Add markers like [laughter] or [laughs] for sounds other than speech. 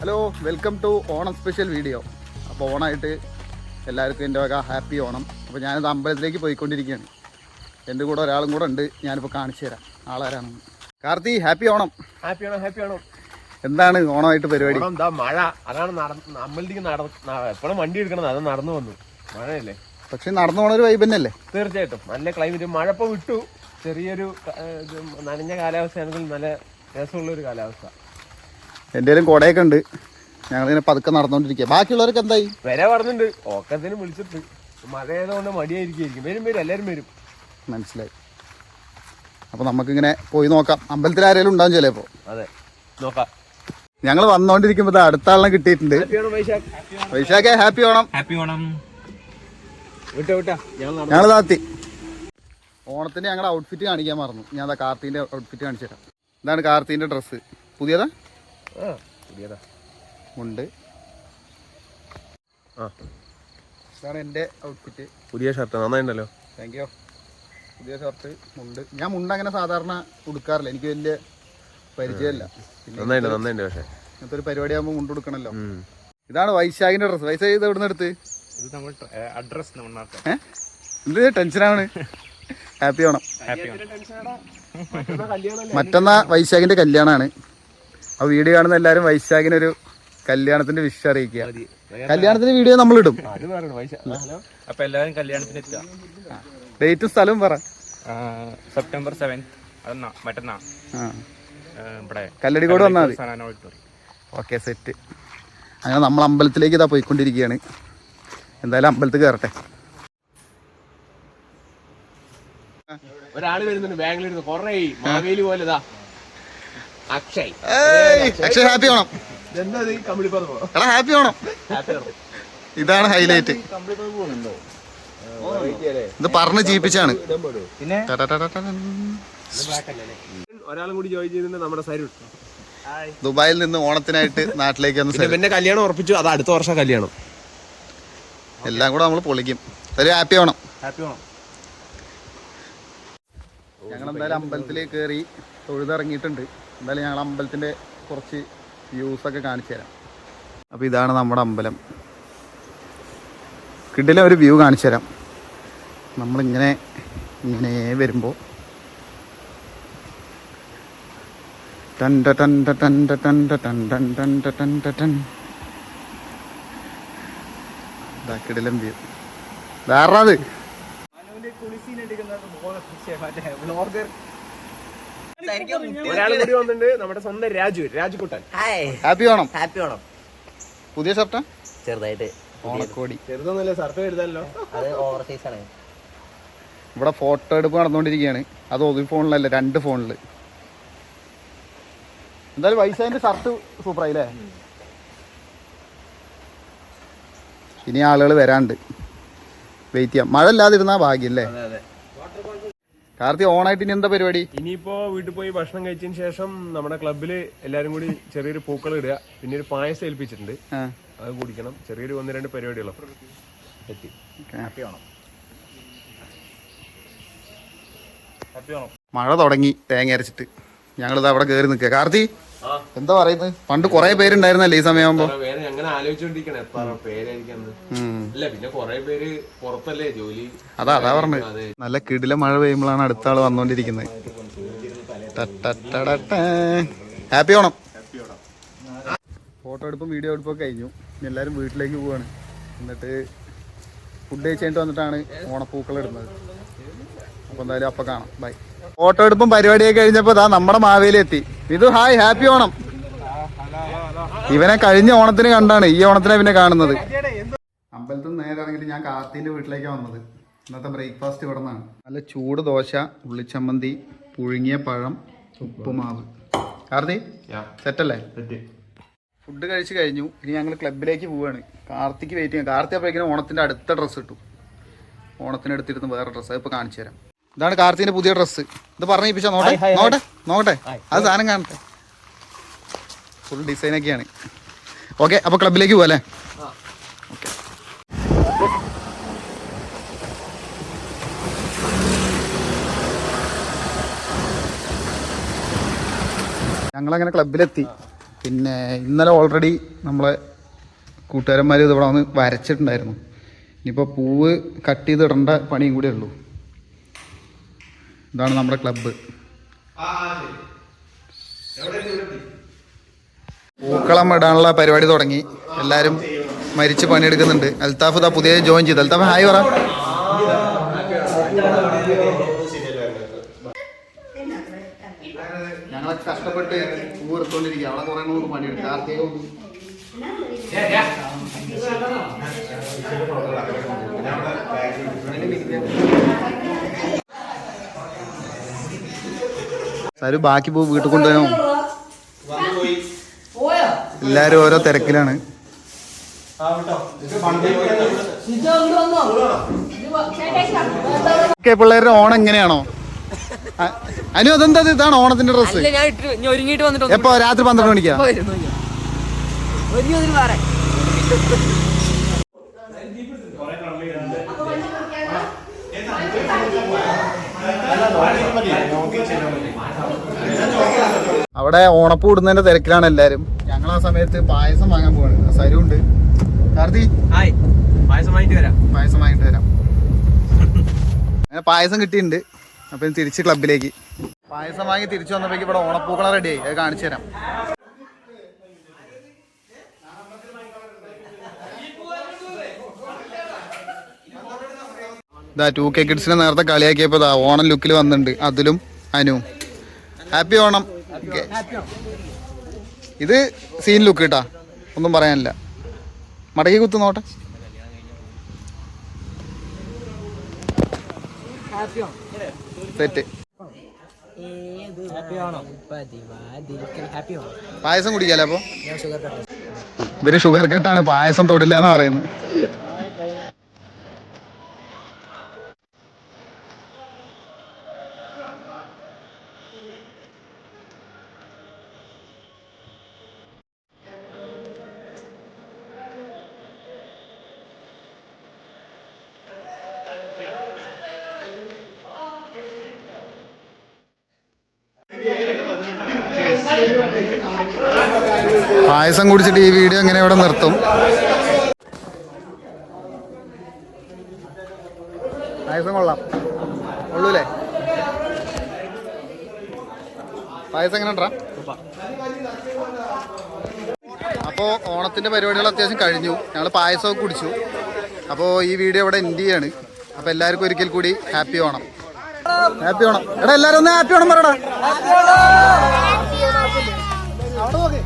Hello welcome to Onam special video അപ്പോൾ ഓണമായിട്ട് എല്ലാവർക്കും എന്റെ വക ഹാപ്പി ഓണം. അപ്പോൾ ഞാനിത് അമ്പലത്തിലേക്ക് പോയിക്കൊണ്ടിരിക്കുകയാണ്. എന്റെ കൂടെ ഒരാളും കൂടെ ഉണ്ട്. ഞാനിപ്പോൾ കാണിച്ചു തരാം. ആളാരാണെന്ന്. Karthi happy Onam. Happy Onam happy Onam. എന്താണ് ഓണമായിട്ട് പരിപാടി? എന്താ മഴ. അതാണ് നട എപ്പോഴും വണ്ടി എടുക്കണത്. അത് നടന്നു വന്നു. മഴയല്ലേ? പക്ഷെ നടന്നു പോണ ഒരു വൈബ് തന്നെയല്ലേ? തീർച്ചയായിട്ടും. നല്ല ക്ലൈമറ്റ് മഴ ഇപ്പോൾ വിട്ടു. ചെറിയൊരു നനഞ്ഞ കാലാവസ്ഥയാണെങ്കിൽ നല്ല രസമുള്ളൊരു കാലാവസ്ഥ. എന്റെ കൊടയൊക്കെ ഉണ്ട്. ഞങ്ങളിങ്ങനെ പതുക്കെ നടന്നുകൊണ്ടിരിക്കുക ബാക്കിയുള്ളവരൊക്കെ എന്തായി? വരെ പറഞ്ഞിട്ടുണ്ട്. ഓക്കത്തിന് വിളിച്ചിട്ട്. മഴ ആയതുകൊണ്ട് മടിയായിരിക്കും. വരും വരും. എല്ലാവരും വരും. മനസ്സിലായി. അപ്പോൾ നമുക്കിങ്ങനെ പോയി നോക്കാം. അമ്പലത്തിൽ ആരെങ്കിലും ഉണ്ടാവും ചിലപ്പോൾ അതെ. നോക്കാം. ഞങ്ങൾ വന്നുകൊണ്ടിരിക്കുമ്പോൾ അടുത്ത ആളിനെ കിട്ടിയിട്ടുണ്ട്. ഹാപ്പി ആണോ വൈശാഖ്? വൈശാഖെ ഹാപ്പി ഓണം ഹാപ്പി ഓണം വിട്ടാ വിട്ടാ. ഞങ്ങൾ താത്തി ഓണത്തിന് ഞങ്ങളുടെ ഔട്ട്ഫിറ്റ് കാണിക്കാൻ മറന്നു. ഞാൻ കാർത്തിന്റെ കാർത്തീന്റെ ഔട്ട്ഫിറ്റ് കാണിച്ചു തരാം. ഇതാണ് കാർത്തിന്റെ ഡ്രസ്സ് പുതിയതാ? പുതിയതാ. ഉണ്ട്. ആ. ഇതാണ് എന്റെ ഔട്ട്ഫിറ്റ് പുതിയ ഷർട്ട് നന്നായിട്ടുണ്ടല്ലോ താങ്ക് യു പുതിയ ഷർട്ട് മുണ്ട്. ഞാൻ മുണ്ട് അങ്ങനെ സാധാരണ ഉടുക്കാറില്ല. എനിക്ക് വലിയ പരിചയമില്ല. നന്നായിട്ട് നന്നായിട്ട് പക്ഷേ. ഇങ്ങനത്തെ ഒരു പരിപാടി ആകുമ്പോൾ മുണ്ട് കൊടുക്കണല്ലോ ഇതാണ് വൈശാഖിന്റെ ഡ്രസ് വൈശാഖ് ഇത് എവിടെ നിന്ന് എടുത്ത്? ഇത് നമ്മൾ അഡ്രസ് എന്ത് ടെൻഷനാണ് ഹാപ്പി [laughs] ആവണം. മറ്റന്നാ വൈശാഖിന്റെ കല്യാണമാണ് ആ വീഡിയോ കാണുന്ന എല്ലാവരും വൈശാഖിനൊരു കല്യാണത്തിന്റെ വിഷ് അറിയിക്കുക. കല്യാണത്തിന്റെ വീഡിയോ നമ്മൾ ഇടും അപ്പൊ എല്ലാവരും കല്യാണത്തിന് എത്തുക. ഡേറ്റും സ്ഥലവും പറ. സെപ്റ്റംബർ സെവൻത് മറ്റന്നാ? ഇവിടെ കല്ലടിക്കോട് വന്നാൽ മതി. ഓക്കെ സെറ്റ് അങ്ങനെ നമ്മൾ അമ്പലത്തിലേക്ക് ഇതാ പോയിക്കൊണ്ടിരിക്കുകയാണ്. എന്തായാലും അമ്പലത്തിൽ കയറട്ടെ. ഒരാൾ വരുന്നുണ്ട് ബാംഗ്ലൂരിൽ നിന്ന് കൊറേ മാവേലി പോലെ ഇതാ അക്ഷയ്. അക്ഷയ്. ഹാപ്പി ഓണം എടാ ഹാപ്പി ഓണം ഇതാണ് ഹൈലൈറ്റ് ഇത് പറഞ്ഞ് ജീപ്പിച്ചാണ്. പിന്നെ. ഒരാളും കൂടി ജോയിൻ നമ്മുടെ സരുൺ. ദുബായിൽ നിന്ന് ഓണത്തിനായിട്ട് നാട്ടിലേക്ക് വന്ന് പിന്നെ പിന്നെ കല്യാണം ഉറപ്പിച്ചു. അത് അടുത്ത വർഷം കല്യാണം. എല്ലാം കൂടെ നമ്മൾ പൊളിക്കും. ഒരു ഹാപ്പി ഓണം ഹാപ്പി ഓണം ഞങ്ങൾ എന്തായാലും അമ്പലത്തിലേക്ക് കയറി തൊഴുതിറങ്ങിയിട്ടുണ്ട് എന്തായാലും ഞങ്ങൾ അമ്പലത്തിന്റെ കുറച്ച് വ്യൂസ് ഒക്കെ കാണിച്ചു തരാം. അപ്പോൾ ഇതാണ് നമ്മുടെ അമ്പലം. കിടില ഒരു വ്യൂ കാണിച്ചു തരാം. നമ്മളിങ്ങനെ ഇങ്ങനെ വരുമ്പോൾ ടണ്ട ടണ്ട ടണ്ട ടണ്ട ടൻ ടണ്ട ടണ്ട ടൻ കിടിലം വ്യൂ വേറെ അത്. ഒരാളും കൂടി വന്നിട്ടുണ്ട്. നമ്മുടെ സ്വന്തം Raju Rajukuttan hi. Happy Onam happy Onam പുതിയ ഷർട്ടാ ചെറുതായിട്ട് ഓണക്കോടി. ചെറുതൊന്നുമില്ല ഷർട്ട് എഴുതാനല്ലോ അത് ഓവർ സൈസ് ആണ്. ഇവിടെ ഫോട്ടോ എടുപ്പ് നടന്നുകൊണ്ടിരിക്കുകയാണ്. അത് ഒരു ഫോണിലല്ല രണ്ട് ഫോണിൽ. എന്തായാലും വൈസാന്റെ ഷർട്ട് സൂപ്പറായില്ലേ ഇനി ആളുകൾ വരാണ്ട്. വെയിറ്റ് ചെയ്യാം. മഴ ഇല്ലാതിരുന്നാ ഭാഗ്യല്ലേ? കാർത്തി ഓണായിട്ട് ഇനി എന്താ പരിപാടി? ഇനിയിപ്പോ വീട്ടിൽ പോയി ഭക്ഷണം കഴിച്ചതിന് ശേഷം നമ്മുടെ ക്ലബിൽ എല്ലാരും കൂടി ചെറിയൊരു പൂക്കൾ ഇടുക. പിന്നെ ഒരു പായസം ഏൽപ്പിച്ചിട്ടുണ്ട്. അത് കുടിക്കണം. ചെറിയൊരു ഒന്ന് രണ്ട് പരിപാടികളും. എത്തി. ഹാപ്പി ഓണം ഹാപ്പി ഓണം മഴ തുടങ്ങി. തേങ്ങ അരച്ചിട്ട്. ഞങ്ങളിത് അവിടെ കേറി നിൽക്കുക. കാർത്തി എന്താ പറയുന്നത്? പണ്ട് കുറേ പേരുണ്ടായിരുന്നല്ലേ ഈ സമയമാകുമ്പോൾ പേര് അങ്ങനെ ആലോചിച്ചോണ്ടിരിക്കണേ. എത്ര പേരായിരിക്കും അല്ല പിന്നെ കൊറേ പേര് പുറത്തല്ലേ ജോലി? അതാ അതാ പറഞ്ഞത്. അതെ. നല്ല കിടില മഴ പെയ്യുമ്പോഴാണ് അടുത്ത ആൾ വന്നോണ്ടിരിക്കുന്നത് ഹാപ്പി ഓണം. ഫോട്ടോ എടുപ്പും വീഡിയോ എടുപ്പും കഴിഞ്ഞു. എല്ലാരും എല്ലാവരും വീട്ടിലേക്ക് പോവാണ്. എന്നിട്ട് ഫുഡ് കഴിച്ചിട്ട് വന്നിട്ടാണ് ഓണപ്പൂക്കൾ ഇടുന്നത്. അപ്പോൾ എന്തായാലും അപ്പം കാണാം. ബൈ ഫോട്ടോ എടുപ്പും പരിപാടിയൊക്കെ കഴിഞ്ഞപ്പോൾ ഇതാ നമ്മുടെ മാവേലി എത്തി ഇത് ഹായ് ഹാപ്പി ഓണം. ഇവനെ കഴിഞ്ഞ ഓണത്തിന് കണ്ടാണ് ഈ ഓണത്തിനെ പിന്നെ കാണുന്നത്. അമ്പലത്തിൽ നിന്ന് നേരെ ഇറങ്ങിയിട്ട് ഞാൻ കാർത്തിന്റെ വീട്ടിലേക്കാണ് വന്നത്. ഇന്നത്തെ ബ്രേക്ക്ഫാസ്റ്റ് ഇവിടെ നിന്നാണ്. നല്ല ചൂട് ദോശ ഉള്ളിച്ചമ്മന്തി പുഴുങ്ങിയ പഴം ഉപ്പുമാവ്. കാർത്തി സെറ്റല്ലേ? ഫുഡ് കഴിച്ച് കഴിഞ്ഞു. ഇനി ഞങ്ങൾ ക്ലബിലേക്ക് പോവുകയാണ് കാർത്തിക്ക് വെയിറ്റ് ചെയ്യാം. കാർത്തി അപ്പോഴേക്കും ഓണത്തിന്റെ അടുത്ത ഡ്രസ്സ് ഇട്ടു. ഓണത്തിന് എടുത്തിരുന്ന് വേറെ ഡ്രസ്സ് അതിപ്പോൾ കാണിച്ചു തരാം. ഇതാണ് കാർത്തിന്റെ പുതിയ ഡ്രസ്സ് ഇത് പറഞ്ഞിപ്പിച്ചാ നോട്ടെ? നോട്ടെ? നോക്കട്ടെ അത് സാധനം കാണട്ടെ. ഫുൾ ഡിസൈൻ ഡിസൈനൊക്കെയാണ് ഓക്കെ അപ്പോൾ ക്ലബിലേക്ക് ഓക്കെ ഞങ്ങളങ്ങനെ ക്ലബിലെത്തി പിന്നെ ഇന്നലെ ഓൾറെഡി നമ്മളെ കൂട്ടുകാരന്മാർ ഇത് ഇവിടെ വന്ന് വരച്ചിട്ടുണ്ടായിരുന്നു. ഇനിയിപ്പോൾ പൂവ് കട്ട് ചെയ്ത് ഇടേണ്ട പണിയും കൂടെ ഉള്ളൂ. ഇതാണ് നമ്മുടെ ക്ലബ്ബ് പൂക്കളം ഇടാനുള്ള പരിപാടി തുടങ്ങി. എല്ലാവരും മരിച്ച് പണിയെടുക്കുന്നുണ്ട്. അൽത്താഫ് ഇതാ പുതിയ ജോയിൻ ചെയ്തു. അൽത്താഫ് ഹായ് പറ. ഞങ്ങളൊക്കെ കഷ്ടപ്പെട്ട് പൂ അവളെ അവിടെ കുറെ നൂറ് പണിയെടുക്കുക ആർക്കെയും സരു ബാക്കി പൂ വീട്ടിൽ കൊണ്ടുപോയോ എല്ലാരും ഓരോ തിരക്കിലാണ്. പിള്ളേരുടെ ഓണം എങ്ങനെയാണോ? അനു അതെന്താ ഇതാണ് ഓണത്തിന്റെ ഡ്രസ് എപ്പോ? രാത്രി പന്ത്രണ്ട് മണിക്കാ? അവിടെ ഓണപ്പൂ ഇടുന്നതിന്റെ തിരക്കിലാണ് എല്ലാരും. ഞങ്ങൾ ആ സമയത്ത് പായസം വാങ്ങാൻ പോവാണ്. സരുണ്ട് കാർത്തി പായസം വാങ്ങിട്ട് വരാം. പായസം വാങ്ങിട്ട് വരാം. അങ്ങനെ പായസം കിട്ടിയിട്ടുണ്ട്. അപ്പൊ തിരിച്ച് ക്ലബിലേക്ക്. പായസം വാങ്ങി തിരിച്ചു വന്നപ്പോഴേക്ക് ഇവിടെ ഓണപ്പൂക്കളം റെഡിയായി അത് കാണിച്ചു തരാം. ഇതാ ടു കെ കിഡ്സിനെ നേരത്തെ കളിയാക്കിയപ്പോ ഇതാ ഓണം ലുക്കിൽ വന്നിട്ടുണ്ട്. അതിലും അനു. ഹാപ്പി ഓണം. ഇത് സീൻ ലുക്ക് കേട്ടാ ഒന്നും പറയാനില്ല. മടക്കി കുത്തു നോട്ടെ. പായസം കുടിക്കാലോ അപ്പൊ? ഇവർ ഷുഗർ കട്ടാണ് പായസം തൊടില്ല എന്ന് പറയുന്നത്. പായസം കുടിച്ചിട്ട് ഈ വീഡിയോ ഇങ്ങനെ ഇവിടെ നിർത്തും? പായസം കൊള്ളാം. കൊള്ളൂലേ? പായസം എങ്ങനെ ഉണ്ടാ? അപ്പോൾ ഓണത്തിന്റെ പരിപാടികൾ അത്യാവശ്യം കഴിഞ്ഞു. ഞങ്ങൾ പായസമൊക്കെ കുടിച്ചു. അപ്പോൾ ഈ വീഡിയോ ഇവിടെ എൻഡ് ചെയ്യാണ്. അപ്പോൾ എല്ലാവർക്കും ഒരിക്കൽ കൂടി ഹാപ്പി ഓണം. ഹാപ്പി ഓണം. എടാ എല്ലാവരും ഒന്ന് ഹാപ്പി ഓണം പറയടാ. അവിടെ നോക്ക്.